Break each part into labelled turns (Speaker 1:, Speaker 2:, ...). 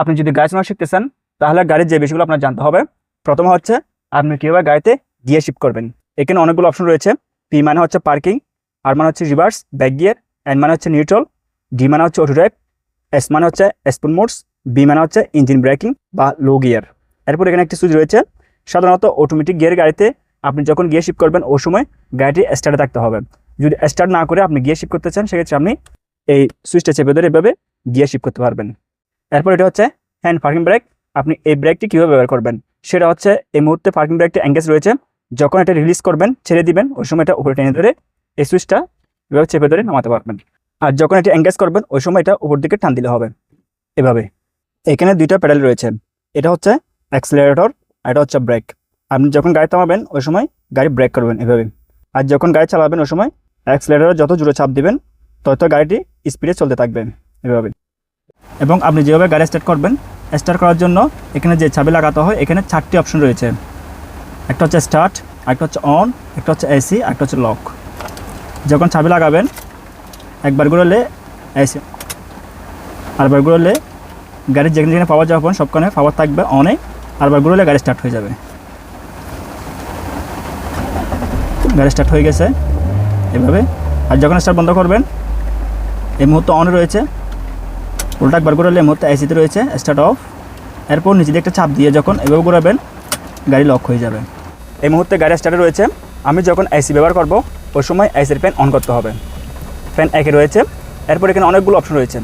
Speaker 1: আপনি যদি গাড়ি চালানো শিখতেছেন তাহলে গাড়ির যে বিষয়গুলো আপনার জানতে হবে, প্রথম হচ্ছে আপনি কীভাবে গাড়িতে গিয়ে শিফট করবেন। এখানে অনেকগুলো অপশন রয়েছে। পি মানে হচ্ছে পার্কিং আর মানে হচ্ছে রিভার্স ব্যাক গিয়ার এন মানে হচ্ছে নিউট্রাল ডি মানে হচ্ছে অটো ড্রাইভ এস মানে হচ্ছে স্পুন মোডস বি মানে হচ্ছে ইঞ্জিন ব্রেকিং বা লো গিয়ার এরপর এখানে একটি সুইচ রয়েছে। সাধারণত অটোমেটিক গিয়ার গাড়িতে আপনি যখন গিয়ে শিফট করবেন, ওই সময় গাড়িটি স্টার্টে থাকতে হবে। যদি স্টার্ট না করে আপনি গিয়ে শিফট করতে চান, সেক্ষেত্রে আপনি এই সুইচটা চেপে ধরে এভাবে গিয়ে শিফট করতে পারবেন। এরপর এটা হচ্ছে হ্যান্ড পার্কিং ব্রেক আপনি এই ব্রেকটি কীভাবে ব্যবহার করবেন? সেটা হচ্ছে এই মুহূর্তে পার্কিং ব্রেকটি অ্যাঙ্গেজ রয়েছে। যখন এটা রিলিজ করবেন, ছেড়ে দিবেন, ওই সময় এটা উপরে টেনে ধরে এই সুইচটা এভাবে চেপে ধরে নামাতে পারবেন। আর যখন এটা অ্যাঙ্গেজ করবেন, ওই সময় এটা উপর দিকে টান দিলে হবে। এভাবে। এখানে দুইটা প্যাডেল রয়েছে। এটা হচ্ছে অ্যাক্সিলারেটর আর এটা হচ্ছে ব্রেক আপনি যখন গাড়ি থামাবেন, ওই সময় গাড়ি ব্রেক করবেন এভাবে। আর যখন গাড়ি চালাবেন, ওই সময় অ্যাক্সিলারেটর যত জোরে চাপ দিবেন, তত গাড়িটি স্পিডে চলতে থাকবে। এভাবে। এবং আপনি যেভাবে গাড়ি স্টার্ট করবেন স্টার্ট করার জন্য এখানে যে চাবি লাগাতে হয়, এখানে চারটি অপশন রয়েছে। একটা হচ্ছে স্টার্ট একটা হচ্ছে অন একটা হচ্ছে এসি একটা হচ্ছে লক যখন চাবি লাগাবেন, একবার ঘুরলে এসি আরবার ঘুরলে গাড়ির যেখানে যেখানে পাওয়ার যাবেন সবখানে পাওয়ার থাকবে অনে আরবার ঘুরলে গাড়ি স্টার্ট হয়ে যাবে। গাড়ি স্টার্ট হয়ে গেছে, এভাবে। আর যখন স্টার্ট বন্ধ করবেন, এই মুহূর্তে অনে রয়েছে উল্টা একবার ঘুরালে মুহূর্তে এসিতে রয়েছে স্টার্ট অফ এরপর নিচে একটা চাপ দিয়ে যখন এভাবে ঘুরাবেন, গাড়ি লক হয়ে যাবে। এই মুহূর্তে গাড়ি স্টার্টে রয়েছে। আমি যখন এসি ব্যবহার করব, ওই সময় এসির ফ্যান অন করতে হবে। ফ্যান একে রয়েছে। এরপর এখানে অনেকগুলো অপশন রয়েছে।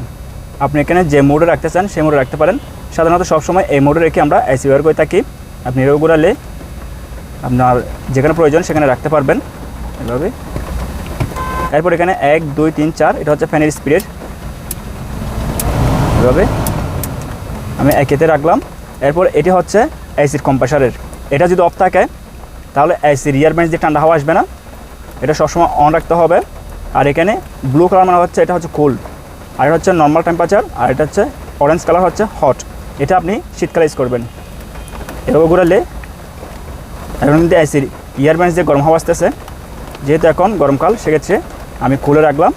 Speaker 1: আপনি এখানে যে মোডে রাখতে চান, সেই মোডে রাখতে পারেন। সাধারণত সবসময় এই মোডে রেখে আমরা এসি ব্যবহার করে থাকি। আপনি এভাবে ঘুরালে আপনার যেখানে প্রয়োজন সেখানে রাখতে পারবেন। এভাবে। এরপর এখানে এক, দুই, তিন, চার, এটা হচ্ছে ফ্যানের স্পিডের এভাবে আমি একেতে রাখলাম। এরপর এটি হচ্ছে এসির কম্প্রেসারের এটা যদি অফ থাকে, তাহলে এসি রিয়ার বেঞ্চ দিয়ে ঠান্ডা হাওয়া আসবে না। এটা সবসময় অন রাখতে হবে। আর এখানে ব্লু কালার মানে হচ্ছে, এটা হচ্ছে কোল্ড আর এটা হচ্ছে নর্মাল টেম্পারেচার আর এটা হচ্ছে অরেঞ্জ কালার হচ্ছে হট এটা আপনি শীতকালে ইউজ করবেন। এভাবে ঘুরালে এখন কিন্তু এসির ইয়ার বেঞ্চ দিয়ে গরম হাওয়া আসতেছে। যেহেতু এখন গরমকাল, সেক্ষেত্রে আমি খুলে রাখলাম।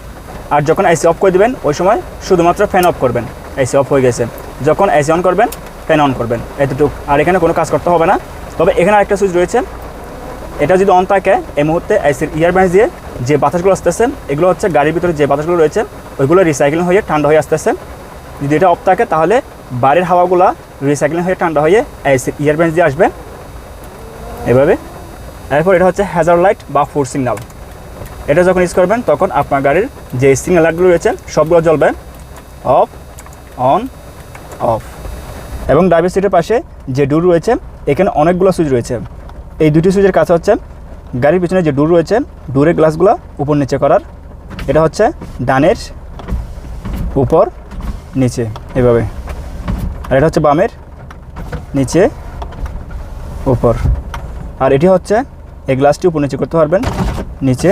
Speaker 1: আর যখন এসি অফ করে দেবেন, ওই সময় শুধুমাত্র ফ্যান অফ করবেন। এসি অফ হয়ে গেছে। যখন এসি অন করবেন ফ্যান অন করবেন। এতটুকু। আর এখানে কোনো কাজ করতে হবে না। তবে এখানে আরেকটা সুইচ রয়েছে। এটা যদি অন থাকে, এই মুহূর্তে এসির ইয়ার ব্যান্স দিয়ে যে বাতাসগুলো আসতেছে, এগুলো হচ্ছে গাড়ির ভিতরে যে বাতাসগুলো রয়েছে, ওইগুলো রিসাইকেলিং হয়ে ঠান্ডা হয়ে আসতেছে। যদি এটা অফ থাকে, তাহলে বাড়ির হাওয়াগুলো রিসাইকেলিং হয়ে ঠান্ডা হয়ে এসির ইয়ার ব্যান্স দিয়ে আসবে। এভাবে। এরপর এটা হচ্ছে হ্যাজার লাইট বা ফোর সিগন্যাল এটা যখন ইউজ করবেন, তখন আপনার গাড়ির যে সিগন্যাল লাইটগুলো রয়েছে, সবগুলো জ্বলবে। Off on, off. এবং ড্রাইভার সিটের পাশে যে ডুর রয়েছে, এখানে অনেকগুলো সুইচ রয়েছে। এই দুটি সুইচের কাছে হচ্ছে গাড়ির পিছনে যে ডুর রয়েছে ডুরের গ্লাসগুলো উপর নিচে করার। এটা হচ্ছে ডানের উপর নিচে, এভাবে। আর এটা হচ্ছে বামের নিচে উপর। আর এটি হচ্ছে এই গ্লাসটি উপর নিচে করতে পারবেন, নিচে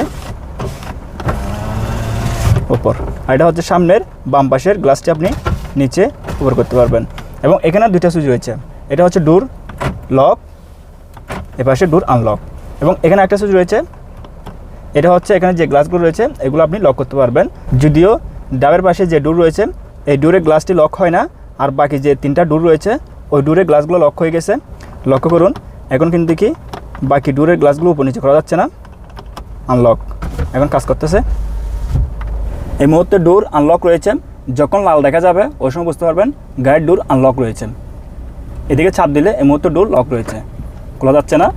Speaker 1: উপর। আর এটা হচ্ছে সামনের বাম পাশের গ্লাসটি আপনি নিচে উপর করতে পারবেন। এবং এখানে দুইটা সুইচ রয়েছে। এটা হচ্ছে ডোর লক এপাশে ডোর আনলক। এবং এখানে একটা সুইচ রয়েছে। এটা হচ্ছে এখানে যে গ্লাসগুলো রয়েছে, এগুলো আপনি লক করতে পারবেন। যদিও ডাবের পাশে যে ডোর রয়েছে, এই ডোরের গ্লাসটি লক হয় না। আর বাকি যে তিনটা ডোর রয়েছে, ওই ডোরের গ্লাসগুলো লক হয়ে গেছে। লক্ষ্য করুন, এখন কিন্তু কি বাকি ডোরের গ্লাসগুলো উপর নিচে করা যাচ্ছে না। আনলক। এখন কাজ করতেছে। এই মুহূর্তে ডোর আনলক রয়েছে। যখন লাল দেখা যাবে, ওই সময় বুঝতে পারবেন গাড়ির ডোর আনলক রয়েছে। এদিকে ছাপ দিলে এই মুহূর্তে ডোর লক রয়েছে। খোলা যাচ্ছে না।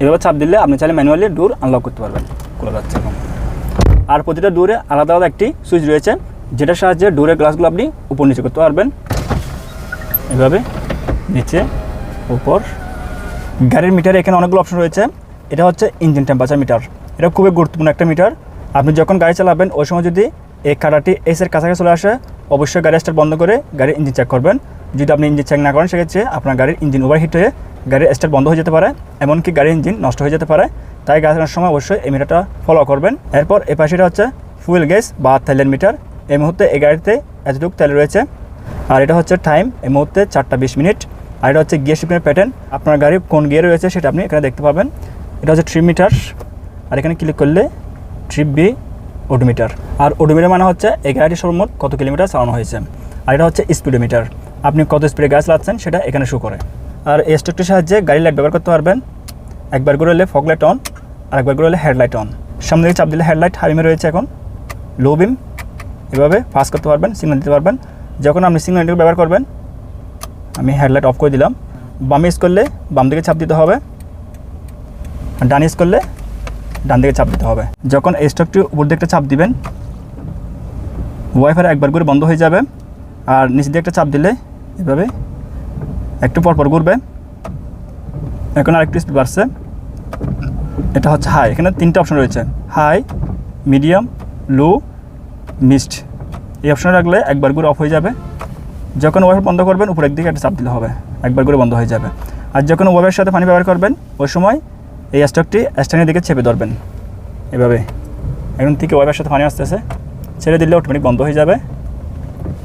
Speaker 1: এভাবে ছাপ দিলে আপনি চাইলে ম্যানুয়ালি ডোর আনলক করতে পারবেন। খোলা যাচ্ছে না আর প্রতিটা ডোরে আলাদা আলাদা একটি সুইচ রয়েছে, যেটার সাহায্যে ডোরের গ্লাসগুলো আপনি উপর নিচে করতে পারবেন। এভাবে নিচে, উপর। গাড়ির মিটারে এখানে অনেকগুলো অপশন রয়েছে। এটা হচ্ছে ইঞ্জিন টেম্পারেচার মিটার এটা খুবই গুরুত্বপূর্ণ একটা মিটার আপনি যখন গাড়ি চালাবেন, ওই সময় যদি এই কাটাটি এসের কাছাকাছি চলে আসে, অবশ্যই গাড়ি স্টার্ট বন্ধ করে গাড়ির ইঞ্জিন চেক করবেন। যদি আপনি ইঞ্জিন চেক না করেন, সেক্ষেত্রে আপনার গাড়ির ইঞ্জিন ওভারহিট হয়ে গাড়ির স্টার্ট বন্ধ হয়ে যেতে পারে, এমনকি গাড়ির ইঞ্জিন নষ্ট হয়ে যেতে পারে। তাই গাড়ি চালানোর সময় অবশ্যই এই মিটারটা ফলো করবেন। এরপর এই পাশেটা হচ্ছে ফুয়েল গ্যাস বা তেলের মিটার এই মুহূর্তে এই গাড়িতে এতটুকু তেল রয়েছে। আর এটা হচ্ছে টাইম এই মুহূর্তে চারটা বিশ মিনিট। আর এটা হচ্ছে গিয়ার শিফটের প্যাটার্ন আপনার গাড়ি কোন গিয়ারে রয়েছে সেটা আপনি এখানে দেখতে পাবেন। এটা হচ্ছে ট্রিপ মিটার আর এখানে ক্লিক করলে ট্রিপ বি ওডোমিটার। আর ওডোমিটার মানে হচ্ছে এই গাড়িটি সর্বমোট কত কিলোমিটার চালানো হয়েছে? আর এটা হচ্ছে স্পিডোমিটার। আপনি কত স্পিডে গাছ চালাচ্ছেন সেটা এখানে শো করে। আর এই স্টকটির সাহায্যে গাড়ি লাইট ব্যবহার করতে পারবেন। একবার করে হলে ফগ লাইট অন আর একবার করে হলে হেডলাইট অন সামনে দিকে চাপ দিলে হেডলাইট হাইমে রয়েছে এখন। লো বিম এভাবে ফাস্ট করতে পারবেন সিগন্যাল দিতে পারবেন। যখন আপনি সিগন্যালটি ব্যবহার করবেন, আমি হেডলাইট অফ করে দিলাম। বাম ইউজ করলে বাম দিকে চাপ দিতে হবে। ডান ইউজ করলে ডান দিকে চাপ দিতে হবে। যখন এই স্টকটি উপর দিকটা চাপ দিবেন ওয়াইফাই একবার করে বন্ধ হয়ে যাবে আর নিচে দিয়ে একটা চাপ দিলে এভাবে একটু পরপর ঘুরবে। এখন আরেকটু স্পিড বাড়ছে। এটা হচ্ছে হাই এখানে তিনটে অপশন রয়েছে। হাই মিডিয়াম লো মিস্ট এই অপশনে রাখলে একবার করে অফ হয়ে যাবে। যখন ওয়াইফাই বন্ধ করবেন, উপরের দিকে একটা চাপ দিলে হবে। একবার করে বন্ধ হয়ে যাবে। আর যখন ওয়াইফাইয়ের সাথে পানি ব্যবহার করবেন, ওই সময় এই স্টকটি স্ট্যান্ডের দিকে চেপে ধরবেন। এভাবে। এখন থেকে ওয়াইফাইয়ের সাথে পানি আসতেছে। ছেড়ে দিলে অটোমেটিক বন্ধ হয়ে যাবে।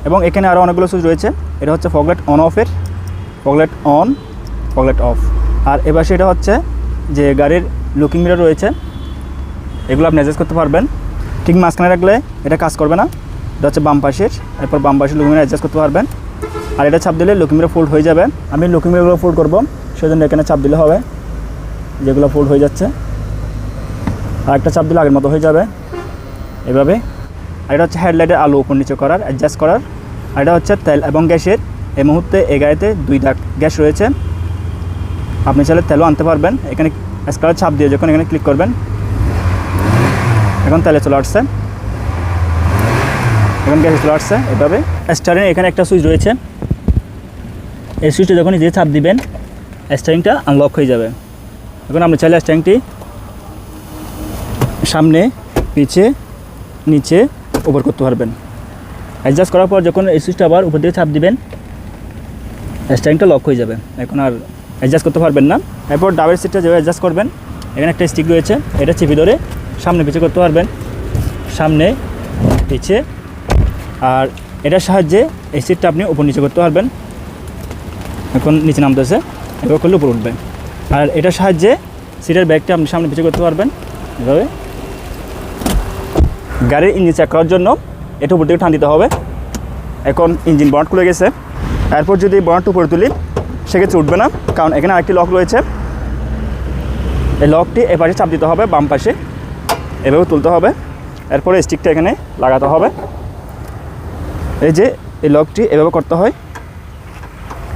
Speaker 1: এবং এখানে আরও অনেকগুলো সুইচ রয়েছে। এটা হচ্ছে ফগলেট অন অফের ফগলেট অন ফগলেট অফ আর এবার সেটা হচ্ছে যে গাড়ির লুকিং মিরর রয়েছে। এগুলো আপনি অ্যাডজাস্ট করতে পারবেন। ঠিক মাঝখানে রাখলে এটা কাজ করবে না। এটা হচ্ছে বাম পাশের। এরপর বাম পাশের লুকিং অ্যাডজাস্ট করতে পারবেন। আর এটা চাপ দিলে লুকিং মিরর ফোল্ড হয়ে যাবে। আমি লুকিং মিররগুলো ফোল্ড করব। সেজন্য এখানে চাপ দিলে হবে। যেগুলো ফোল্ড হয়ে যাচ্ছে। আর একটা চাপ দিলে আগের মতো হয়ে যাবে। এভাবে। আর এটা হচ্ছে হেডলাইটের আলো উপর নিচে করার অ্যাডজাস্ট করার। আর এটা হচ্ছে তেল এবং গ্যাসের। এই মুহূর্তে এ গাড়িতে দুই দাগ গ্যাস রয়েছে। আপনি চাইলে তেলও আনতে পারবেন। এখানে স্কালার ছাপ দিয়ে যখন এখানে ক্লিক করবেন, এখন তেলে চলে আসছে। এখন গ্যাসে চলে আসছে। এভাবে। স্টারিং এখানে একটা সুইচ রয়েছে। এই সুইচটা যখন নিজে চাপ দিবেন স্টারিংটা আনলক হয়ে যাবে। এখন আমরা চাইলে স্টারিংটি সামনে পিছে নিচে ওভার করতে পারবেন। অ্যাডজাস্ট করার পর যখন এই সুইচটা আবার উপর দিকে চাপ দিবেন স্ট্যান্ডটা লক হয়ে যাবে। এখন আর অ্যাডজাস্ট করতে পারবেন না। এরপর ডাবের সিটটা যেভাবে অ্যাডজাস্ট করবেন, এখানে একটা স্টিক রয়েছে, এটা চেপে ধরে সামনে পিছে করতে পারবেন, সামনে পিছে আর এটার সাহায্যে এই সিটটা আপনি উপর নিচে করতে পারবেন। এখন নিচে নামতেছে এবার করলে উপর উঠবে। আর এটার সাহায্যে সিটের ব্যাগটা আপনি সামনে পিছে করতে পারবেন এভাবে। গাড়ির ইঞ্জিন চেক করার জন্য এটা উপর দিকে টান দিতে হবে। এখন ইঞ্জিন বন্ড খুলে গেছে। এরপর যদি বন্ডটা উপরে তুলি, সেক্ষেত্রে উঠবে না, কারণ এখানে আরেকটি লক রয়েছে। এই লকটি এ পাশে চাপ দিতে হবে, বাম পাশে। এভাবে তুলতে হবে। এরপরে স্টিকটা এখানে লাগাতে হবে। এই যে এই লকটি এভাবে করতে হয়।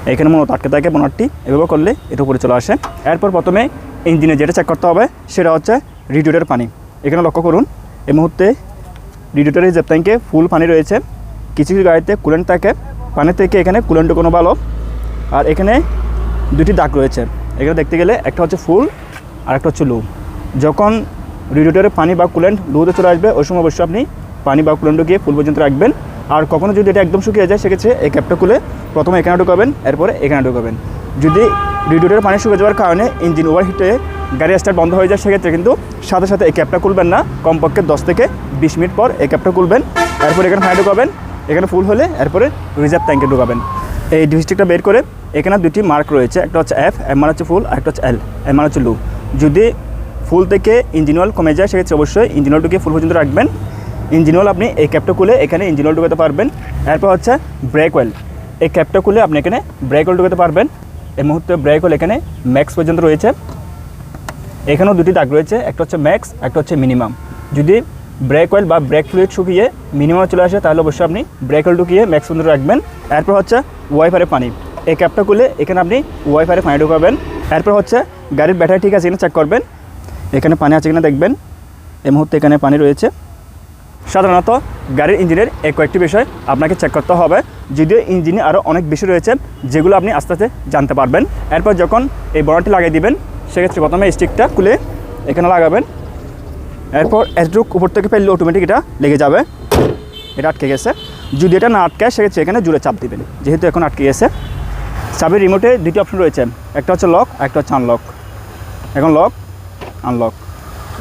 Speaker 1: এখানে মনে আটকে থাকে বোনারটি এভাবে করলে এটা উপরে চলে আসে। এরপর প্রথমে ইঞ্জিনে যেটা চেক করতে হবে, সেটা হচ্ছে রিডিউটার পানি। এখানে লক্ষ্য করুন, এই মুহূর্তে রিডিউটারের জেপ ট্যাঙ্কে ফুল পানি রয়েছে। কিছু কিছু গাড়িতে কুলেন্ট থাকে। পানি থেকে এখানে কুলেন্ট কোনো ভালো। আর এখানে দুটি দাগ রয়েছে। এখানে দেখতে গেলে একটা হচ্ছে ফুল আর একটা হচ্ছে লো যখন রিডিউটারে পানি বা কুলেন্ট লোতে চলে আসবে, ওই সময় অবশ্যই আপনি পানি বা কুলেন্ট গিয়ে ফুল পর্যন্ত রাখবেন। আর কখনো যদি এটা একদম শুকিয়ে যায়, সেক্ষেত্রে এই ক্যাপটা খুলে প্রথমে এখানে ঢুকাবেন, এরপরে এখানে ঢুকাবেন। যদি রিডিউটারে পানি শুকিয়ে যাওয়ার কারণে ইঞ্জিন ওভারহিট হয়ে গাড়ি স্টার্ট বন্ধ হয়ে যায়, সেক্ষেত্রে কিন্তু সাথে সাথে এই ক্যাপটা খুলবেন না। কমপক্ষে দশ থেকে বিশ মিনিট পর এই ক্যাপটা খুলবেন, এরপর এখানে পানি ঢুকাবেন, এখানে ফুল হলে এরপরে রিজার্ভ ট্যাঙ্কে ঢুকাবেন। এই ডিস্ট্রিক্টটা বের করে এখানে দুটি মার্ক রয়েছে, একটা হচ্ছে এফ এম মানে হচ্ছে ফুল আর একটা হচ্ছে এল এম মানে হচ্ছে লু যদি ফুল থেকে ইঞ্জিন অয়েল কমে যায়, সেক্ষেত্রে অবশ্যই ইঞ্জিন অয়েল ফুল পর্যন্ত রাখবেন। ইঞ্জিন অয়েল আপনি এই ক্যাপটা খুলে এখানে ইঞ্জিন অয়েল ঢুকাতে পারবেন। এরপর হচ্ছে ব্রেক অয়েল এই ক্যাপটা খুলে আপনি এখানে ব্রেক অয়েল ঢুকাতে পারবেন। এই মুহূর্তে ব্রেক অয়েল এখানে ম্যাক্স পর্যন্ত রয়েছে। এখানেও দুটি দাগ রয়েছে, একটা হচ্ছে ম্যাক্স একটা হচ্ছে মিনিমাম যদি ব্রেক অয়েল বা ব্রেক ফ্লুইড শুকিয়ে মিনিমাম চলে আসে, তাহলে অবশ্যই আপনি ব্রেক অয়েল ঢুকিয়ে ম্যাক্স পর্যন্ত রাখবেন। এরপর হচ্ছে ওয়াইফারে পানি। এই ক্যাপটা খুলে এখানে আপনি ওয়াইফারে পানি ঢুকাবেন। এরপর হচ্ছে গাড়ির ব্যাটারি ঠিক আছে কিনা চেক করবেন। এখানে পানি আছে কিনা দেখবেন। এই মুহূর্তে এখানে পানি রয়েছে। সাধারণত গাড়ির ইঞ্জিনের এই কয়েকটি বিষয় আপনাকে চেক করতে হবে। যদিও ইঞ্জিনে আরও অনেক বিষয় রয়েছে, যেগুলো আপনি আস্তে আস্তে জানতে পারবেন। এরপর যখন এই বর্ণটি লাগিয়ে দিবেন, সেক্ষেত্রে প্রথমে স্টিকটা খুলে এখানে লাগাবেন। এরপর এতটুক উপর থেকে ফেললে অটোমেটিক এটা লেগে যাবে। এটা আটকে গেছে। যদি এটা না আটকায় সেক্ষেত্রে এখানে জুড়ে চাপ দিবেন। যেহেতু এখন আটকে গেছে। চাবির রিমোটে দুটি অপশন রয়েছে। একটা হচ্ছে লক একটা হচ্ছে আনলক এখন লক আনলক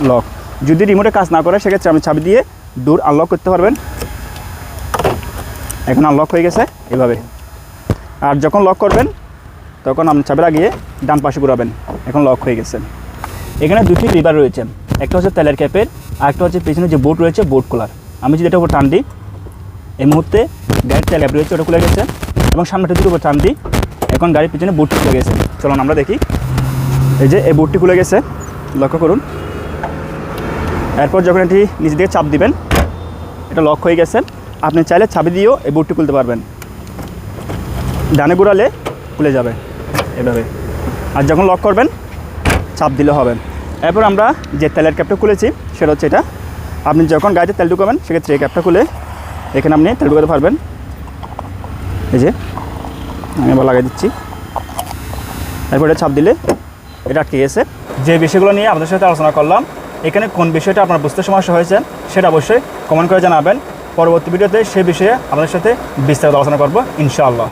Speaker 1: লক যদি রিমোটে কাজ না করে, সেক্ষেত্রে আপনি চাবি দিয়ে দূর আনলক করতে পারবেন। এখন আনলক হয়ে গেছে এভাবে আর যখন লক করবেন, তখন আপনি চাবি লাগিয়ে ডান পাশে ঘুরাবেন। এখন লক হয়ে গেছে। এখানে দুটি লিভার রয়েছে। একটা হচ্ছে তেলের ক্যাপের আর একটা হচ্ছে পেছনে যে বোট রয়েছে বোট খোলার আমি যদি এটা উপর টান দিই, এই মুহূর্তে গাড়ির তেল অ্যাপ্রি হচ্ছে ওটা খুলে গেছে, এবং সামনেটা দুটো উপর টান দিই, এখন গাড়ির পিছনে বুটটি খুলে গেছে। চলুন আমরা দেখি। এই যে এই বুটটি খুলে গেছে, লক্ষ্য করুন। এরপর যখন এটি নিচে দিকে চাপ দিবেন এটা লক হয়ে গেছে। আপনি চাইলে চাবি দিয়েও এই বুটটি খুলতে পারবেন। ডানে ঘুরালে খুলে যাবে এভাবে। আর যখন লক করবেন, চাপ দিলে হবে। এরপর আমরা যে তেলের ক্যাপটা খুলেছি, সেটা হচ্ছে এটা। আপনি যখন গাড়িতে তেল ঢুকাবেন, সেক্ষেত্রে এই ক্যাপটা খুলে এখানে আপনি তেল ঢুকাতে পারবেন। এই যে, আমি এবার লাগিয়ে দিচ্ছি। এরপর এটা চাপ দিলে এটা আটকে গেছে। যে বিষয়গুলো নিয়ে আপনাদের সাথে আলোচনা করলাম এখানে কোন বিষয়টা আপনার বুঝতে সমস্যা হয়েছে সেটা অবশ্যই কমেন্ট করে জানাবেন। পরবর্তী ভিডিওতে সেই বিষয়ে আপনাদের সাথে বিস্তারিত আলোচনা করব, ইনশাআল্লাহ।